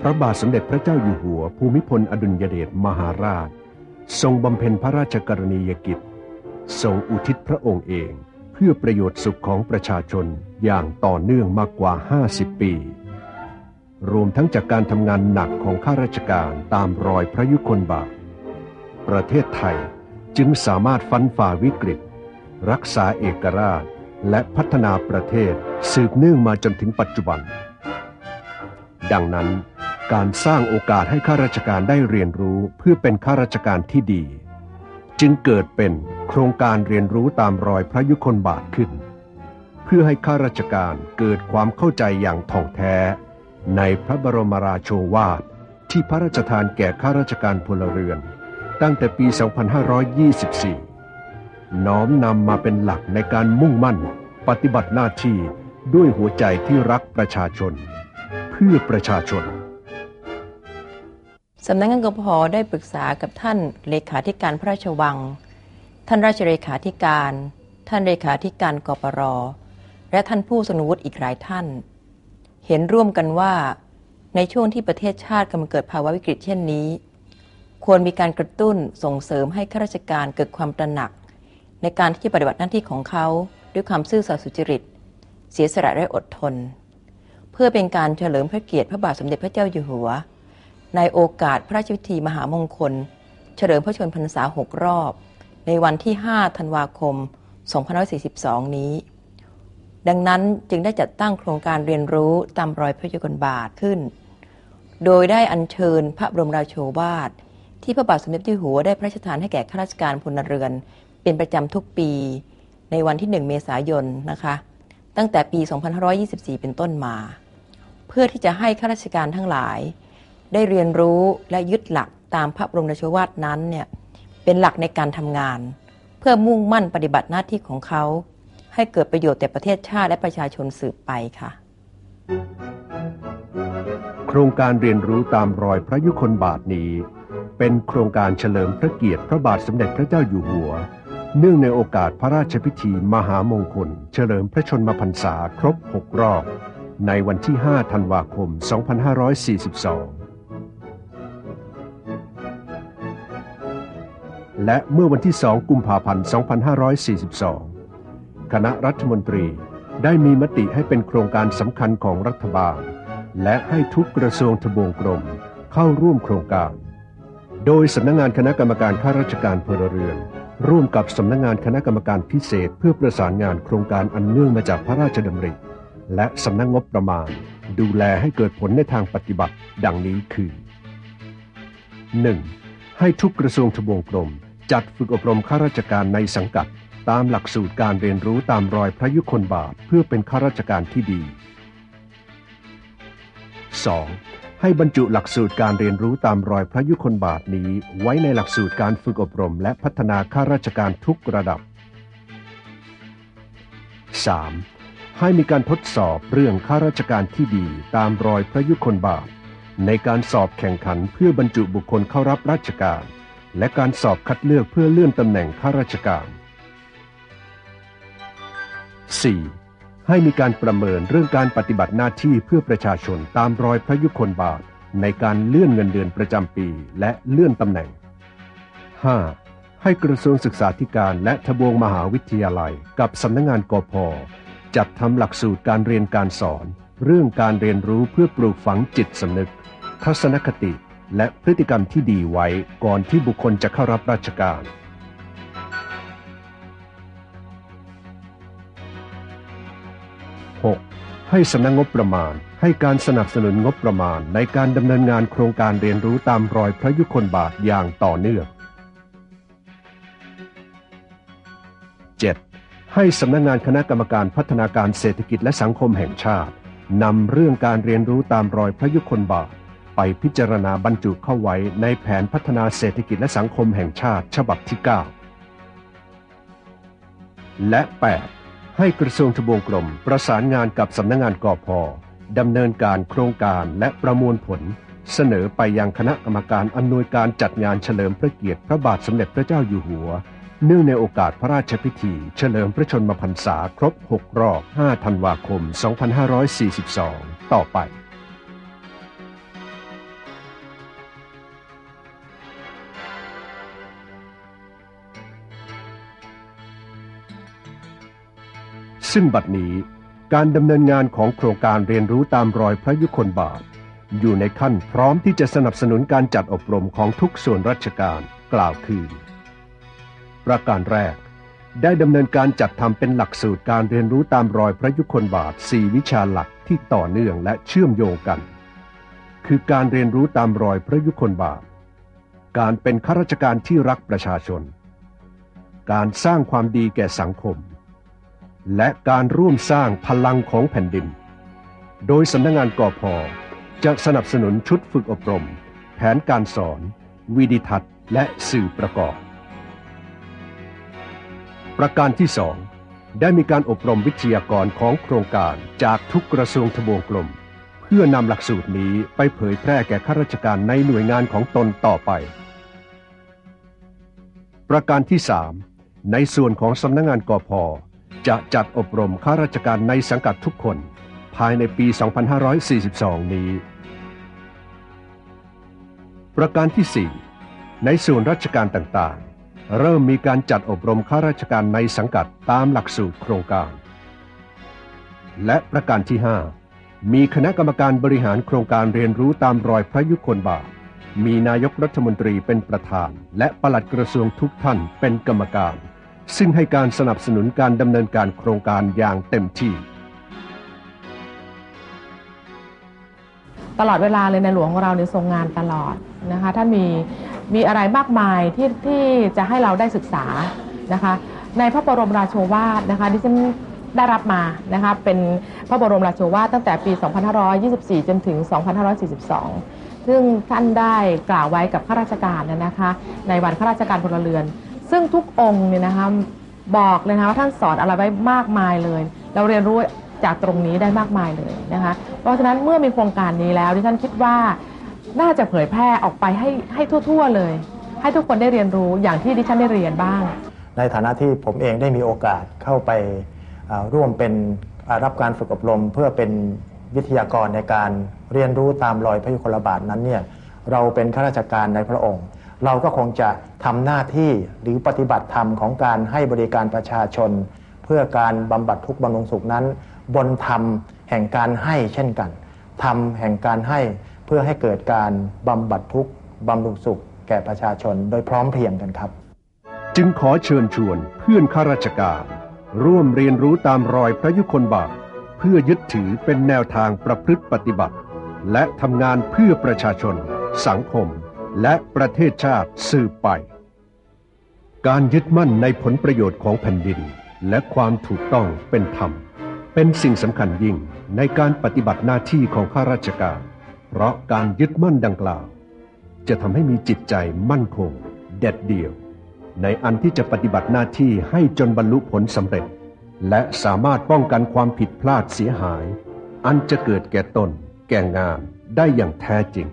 พระบาทสมเด็จพระเจ้าอยู่หัว ภูมิพลอดุลยเดชมหาราช ทรงบำเพ็ญพระราชกรณียกิจ ทรงอุทิศพระองค์เอง เพื่อประโยชน์สุขของประชาชนอย่างต่อเนื่องมากกว่า 50 ปี รวมทั้งจากการทำงานหนักของข้าราชการตามรอยพระยุคลบาท ประเทศไทยจึงสามารถฟันฝ่าวิกฤต รักษาเอกราช และพัฒนาประเทศสืบเนื่องมาจนถึงปัจจุบัน ดังนั้น การสร้างโอกาสให้ข้าราชการได้เรียนรู้เพื่อเป็นข้าราชการที่ดี จึงเกิดเป็นโครงการเรียนรู้ตามรอยพระยุคลบาทขึ้น เพื่อให้ข้าราชการเกิดความเข้าใจอย่างถ่องแท้ ในพระบรมราโชวาทที่พระราชทานแก่ข้าราชการพลเรือน ตั้งแต่ปี 2524 น้อมนำมาเป็นหลักในการมุ่งมั่น ปฏิบัติหน้าที่ด้วยหัวใจที่รักประชาชน เพื่อประชาชน สำนักงานกพได้ปรึกษากับท่านเลขาธิการพระราชวัง ท่านราชเลขาธิการ ท่านเลขาธิการกปร และท่านผู้สนุวุฒิอีกหลายท่าน เห็นร่วมกันว่า ในช่วงที่ประเทศชาติกำลังเกิดภาวะวิกฤตเช่นนี้ ควรมีการกระตุ้นส่งเสริมให้ข้าราชการเกิดความตระหนัก ในการที่จะปฏิบัติหน้าที่ของเขาด้วยความซื่อสัตย์สุจริต เสียสละและอดทน เพื่อเป็นการเฉลิมพระเกียรติพระบาทสมเด็จพระเจ้าอยู่หัว ในโอกาสพระราชพิธีมหามงคล เฉลิมพระชนมพรรษาหกรอบ ในวันที่ 5 ธันวาคม 2542 นี้ ดังนั้นจึงได้จัดตั้งโครงการเรียนรู้ตามรอยพระยุคลบาทขึ้น โดยได้อัญเชิญพระบรมราโชวาท ที่พระบาทสมเด็จพระหัวได้พระราชทานให้แก่ข้าราชการพลเรือน เป็นประจำทุกปี ในวันที่ 1 เมษายนนะคะ ตั้งแต่ปี 2524 เป็นต้นมา เพื่อที่จะให้ข้าราชการทั้งหลาย ได้เรียนรู้และยึดหลักตามพระบรมราชวาทนั้นเนี่ยเป็นหลักในการทำงาน เพื่อมุ่งมั่นปฏิบัติหน้าที่ของเขา ให้เกิดประโยชน์แก่ประเทศชาติและประชาชนสืบไปค่ะ โครงการเรียนรู้ตามรอยพระยุคลบาทนี้ เป็นโครงการเฉลิมพระเกียรติพระบาทสมเด็จพระเจ้าอยู่หัว เนื่องในโอกาสพระราชพิธีมหามงคล เฉลิมพระชนมพรรษาครบ 6 รอบ ในวันที่ 5 ธันวาคม 2542 และเมื่อวันที่ 2 กุมภาพันธ์ 2542 คณะรัฐมนตรีได้มีมติให้เป็นโครงการสำคัญของรัฐบาล และให้ทุกกระทรวงทบวงกรมเข้าร่วมโครงการ โดยสำนักงงานคณะกรรมการข้าราชการพลเรือน ร่วมกับสำนักงงานคณะกรรมการพิเศษเพื่อประสานงานโครงการอันเนื่องมาจากพระราชดำริ และสำนักงบประมาณ ดูแลให้เกิดผลในทางปฏิบัติ ดังนี้คือ 1. ให้ทุกกระทรวงทบวงกรม จัดฝึกอบรมข้าราชการในสังกัด ตามหลักสูตรการเรียนรู้ตามรอยพระยุคลบาทเพื่อเป็นข้าราชการที่ดี 2. ให้บรรจุหลักสูตรการเรียนรู้ตามรอยพระยุคลบาทนี้ ไว้ในหลักสูตรการฝึกอบรม และพัฒนาข้าราชการทุกระดับ 3. ให้มีการทดสอบเรื่องข้าราชการที่ดีตามรอยพระยุคลบาท ในการสอบแข่งขันเพื่อบรรจุบุคคลเข้ารับราชการ และการสอบคัดเลือกเพื่อเลื่อนตำแหน่งข้าราชการ 4. ให้มีการประเมินเรื่องการปฏิบัติหน้าที่เพื่อประชาชนตามรอยพระยุคลบาท ในการเลื่อนเงินเดือนประจำปีและเลื่อนตำแหน่ง 5. ให้กระทรวงศึกษาธิการและทบวงมหาวิทยาลัย กับสำนักงงานกพจัดทำหลักสูตรการเรียนการสอน เรื่องการเรียนรู้เพื่อปลูกฝังจิตสำนึก ทัศนคติ และพฤติกรรมที่ดีไว้ก่อนที่บุคคลจะเข้ารับราชการ 6. ให้สำนักงบประมาณ ให้การสนับสนุนงบประมาณในการดำเนินงานโครงการเรียนรู้ตามรอยพระยุคลบาทอย่างต่อเนื่อง 7. ให้สำนักงานคณะกรรมการพัฒนาการเศรษฐกิจและสังคมแห่งชาตินำเรื่องการเรียนรู้ตามรอยพระยุคลบาท ไปพิจารณาบรรจุเข้าไว้ในแผนพัฒนาเศรษฐกิจและสังคมแห่งชาติฉบับที่ 9 และ 8. ให้กระทรวงทบวงกรมประสานงานกับสำนักงงานกอพดำเนินการโครงการและประมวลผล เสนอไปยังคณะกรรมการอำนวยการจัดงานเฉลิมพระเกียรติพระบาทสมเด็จพระเจ้าอยู่หัว เนื่องในโอกาสพระราชพิธี เฉลิมพระชนมพรรษาครบ 6 รอบ 5 ธันวาคม 2542 ต่อไป ซึ่งบัดนี้การดำเนินงานของโครงการเรียนรู้ตามรอยพระยุคลบาท อยู่ในขั้นพร้อมที่จะสนับสนุนการจัดอบรมของทุกส่วนราชการกล่าวคือประการแรก ได้ดำเนินการจัดทำเป็นหลักสูตรการเรียนรู้ตามรอยพระยุคลบาท 4 วิชาหลักที่ต่อเนื่องและเชื่อมโยงกัน คือการเรียนรู้ตามรอยพระยุคลบาท การเป็นข้าราชการที่รักประชาชน การสร้างความดีแก่สังคม และการร่วมสร้างพลังของแผ่นดิน โดยสำนักงงานกอพอจะสนับสนุนชุดฝึกอบรม แผนการสอน วิดิทัศน์และสื่อประกอบ ประการที่สองได้มีการอบรมวิทยากรของโครงการจากทุกกระทรวงทบวงกลม เพื่อนำหลักสูตรนี้ไปเผยแพร่แก่ข้าราชการในหน่วยงานของตนต่อไป ประการที่สามในส่วนของสำนักงงานกอพอ จะจัดอบรมข้าราชการในสังกัดทุกคน ภายในปี 2542 นี้ ประการที่ 4 ในส่วนราชการต่างๆ เริ่มมีการจัดอบรมข้าราชการในสังกัดตามหลักสูตรโครงการ และประการที่ 5 มีคณะกรรมการบริหารโครงการเรียนรู้ตามรอยพระยุคลบาทมีนายกรัฐมนตรีเป็นประธาน และปลัดกระทรวงทุกท่านเป็นกรรมการ ซึ่งให้การสนับสนุนการดำเนินการโครงการอย่างเต็มที่ ตลอดเวลาเลยในหลวงของเราเนี่ยทรงงานตลอดนะคะท่านมีมีอะไรมากมายที่ที่จะให้เราได้ศึกษานะคะ ในพระบรมราโชวาทนะคะที่ฉันได้รับมานะคะเป็นพระบรมราโชวาทตั้งแต่ปี 2524 จนถึง 2542 ซึ่งท่านได้กล่าวไว้กับข้าราชการนะนะคะ ในวันข้าราชการพลเรือน ซึ่งทุกองค์เนี่ยนะคะบอกเลยนะคะว่าท่านสอนอะไรไว้มากมายเลย เราเรียนรู้จากตรงนี้ได้มากมายเลยนะคะ เพราะฉะนั้นเมื่อมีโครงการนี้แล้วดิฉันคิดว่าน่าจะเผยแพร่ออกไปให้ให้ทั่ว ๆ เลย ให้ทุกคนได้เรียนรู้อย่างที่ดิฉันได้เรียนบ้าง ในฐานะที่ผมเองได้มีโอกาสเข้าไปร่วมเป็นรับการฝึกอบรม เพื่อเป็นวิทยากรในการเรียนรู้ตามรอยพระยุคลบาทนั้นเนี่ยเราเป็นข้าราชการในพระองค์ เราก็คงจะทำหน้าที่หรือปฏิบัติธรรมของการให้บริการประชาชน เพื่อการบำบัดทุกข์บำรุงสุขนั้น บนธรรมแห่งการให้เช่นกันธรรมแห่งการให้เพื่อให้เกิดการบำบัดทุกข์บำรุงสุข แก่ประชาชนโดยพร้อมเพรียงกันครับ จึงขอเชิญชวนเพื่อนข้าราชการ ร่วมเรียนรู้ตามรอยพระยุคลบาทเพื่อยึดถือเป็นแนวทางประพฤติปฏิบัติ และทำงานเพื่อประชาชน สังคม และประเทศชาติสืบไป การยึดมั่นในผลประโยชน์ของแผ่นดิน และความถูกต้องเป็นธรรม เป็นสิ่งสำคัญยิ่งในการปฏิบัติหน้าที่ของข้าราชการ เพราะการยึดมั่นดังกล่าว จะทำให้มีจิตใจมั่นคง เด็ดเดี่ยว ในอันที่จะปฏิบัติหน้าที่ให้จนบรรลุผลสำเร็จ และสามารถป้องกันความผิดพลาดเสียหาย อันจะเกิดแก่ตน แก่งานได้อย่างแท้จริง